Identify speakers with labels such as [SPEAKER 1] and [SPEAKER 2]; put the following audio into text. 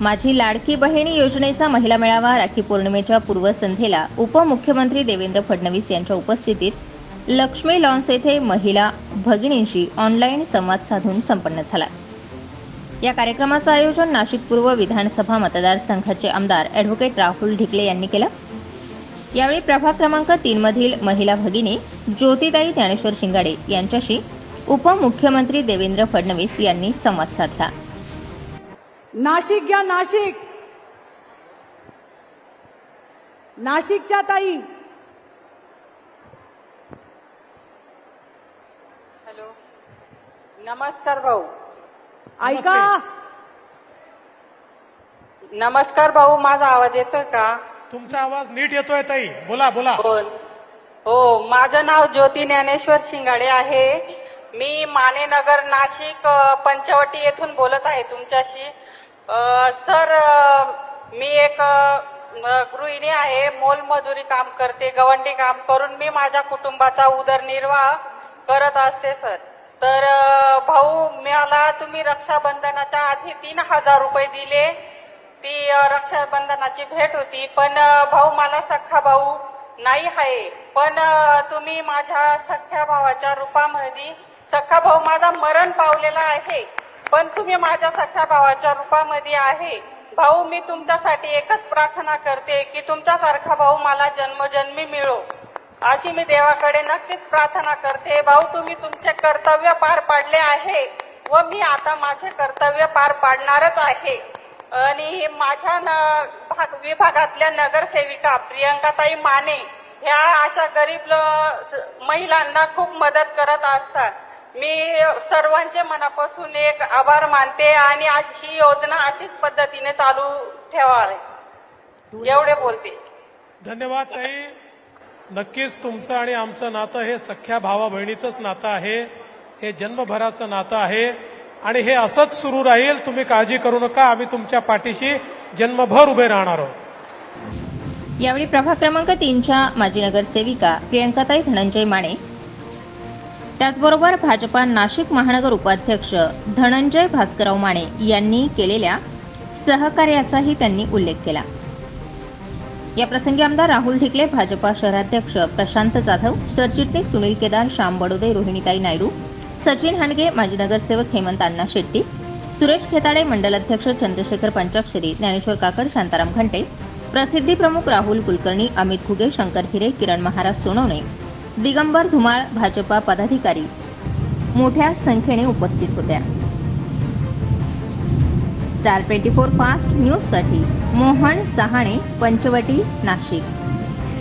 [SPEAKER 1] माझी लाडकी बहिणी योजनेचा महिला मेळावा राखी पौर्णिमेच्या पूर्वसंध्येला उपमुख्यमंत्री देवेंद्र फडणवीस यांच्या उपस्थितीत लक्ष्मी लॉन्स येथे महिला भगिनींशी ऑनलाईन संवाद साधून संपन्न झाला. या कार्यक्रमाचं आयोजन नाशिक पूर्व विधानसभा मतदारसंघाचे आमदार ॲडव्होकेट राहुल ढिकले यांनी केलं. यावेळी प्रभाग क्रमांक तीनमधील महिला भगिनी ज्योतिताई ज्ञानेश्वर शिंगाडे यांच्याशी उपमुख्यमंत्री देवेंद्र फडणवीस यांनी संवाद साधला.
[SPEAKER 2] नाशिक घ्या नाशिक. नाशिकच्या ताई.
[SPEAKER 3] हॅलो. नमस्कार भाऊ.
[SPEAKER 2] ऐका.
[SPEAKER 3] नमस्कार. भाऊ माझा आवाज येतोय का?
[SPEAKER 4] तुमचा आवाज नीट येतोय ताई. बोला बोला.
[SPEAKER 3] बोल. हो माझं नाव ज्योती ज्ञानेश्वर शिंगाडे आहे. मी मानेनगर नाशिक पंचवटी येथून बोलत आहे तुमच्याशी. सर मी एक गृहिणी आहे मोलमजुरी काम करते गवंडी काम करून मी माझ्या कुटुंबाचा उदरनिर्वाह करत असते सर. तर भाऊ मला तुम्ही रक्षाबंधनाच्या आधी तीन हजार रुपये दिले. ती रक्षाबंधनाची भेट होती. पण भाऊ मला सख्खा भाऊ नाही आहे. पण तुम्ही माझ्या सख्ख्या भावाच्या रूपामध्ये सख्खा भाऊ माझा मरण पावलेला आहे. पण तुम्ही माझ्या सख्या भावाच्या रूपामध्ये आहे. भाऊ मी तुमच्यासाठी एकच प्रार्थना करते की तुमच्यासारखा भाऊ मला जन्मजन्मी मिळो. अशी मी देवाकडे नक्कीच प्रार्थना करते. भाऊ तुम्ही तुमचे कर्तव्य पार पाडले आहे व मी आता माझे कर्तव्य पार पाडणारच आहे. आणि माझ्या न- भाग विभागातल्या नगरसेविका प्रियंकाताई माने ह्या अशा गरीब ल- स- महिलांना खूप मदत करत असतात. मी सर्वांचे मनापासून एक आभार मानते आणि आज ही योजना अशीच पद्धतीने चालू ठेवावी. एवढे बोलते.
[SPEAKER 4] धन्यवाद ताई. नक्कीच तुमचं आणि आमचं नातं हे सख्या भावा बहिणीचंच नातं आहे. हे जन्मभराचं नातं आहे. आणि हे असंच सुरू राहील तुम्ही काळजी करू नका. आम्ही तुमच्या पाठीशी जन्मभर उभे राहणार आहोत.
[SPEAKER 1] यावेळी प्रभाग क्रमांक तीनच्या माजी नगरसेविका प्रियंकाताई धनंजय माने त्याचबरोबर भाजपा नाशिक महानगर उपाध्यक्ष धनंजय भास्करराव माने यांनी केलेल्या सहकार्याचाही त्यांनी उल्लेख केला. या प्रसंगी आमदार राहुल ढिकले भाजपा शहराध्यक्ष प्रशांत जाधव सरचिटणीस सुनील केदार श्याम बडोदे रोहिणीताई नायडू सचिन हांडगे माजी नगरसेवक हेमंत अण्णा शेट्टी सुरेश खेताडे मंडल अध्यक्ष चंद्रशेखर पंचाक्षरी ज्ञानेश्वर काकड शांताराम घंटे प्रसिद्धी प्रमुख राहुल कुलकर्णी अमित घुगे शंकर हिरे किरण महाराज सोनवणे दिगंबर धुमाळ भाजपा पदाधिकारी. मोठ्या संख्येने उपस्थित होत्या. स्टार ट्वेंटी फोर फास्ट न्यूजसाठी मोहन सहाणे पंचवटी नाशिक.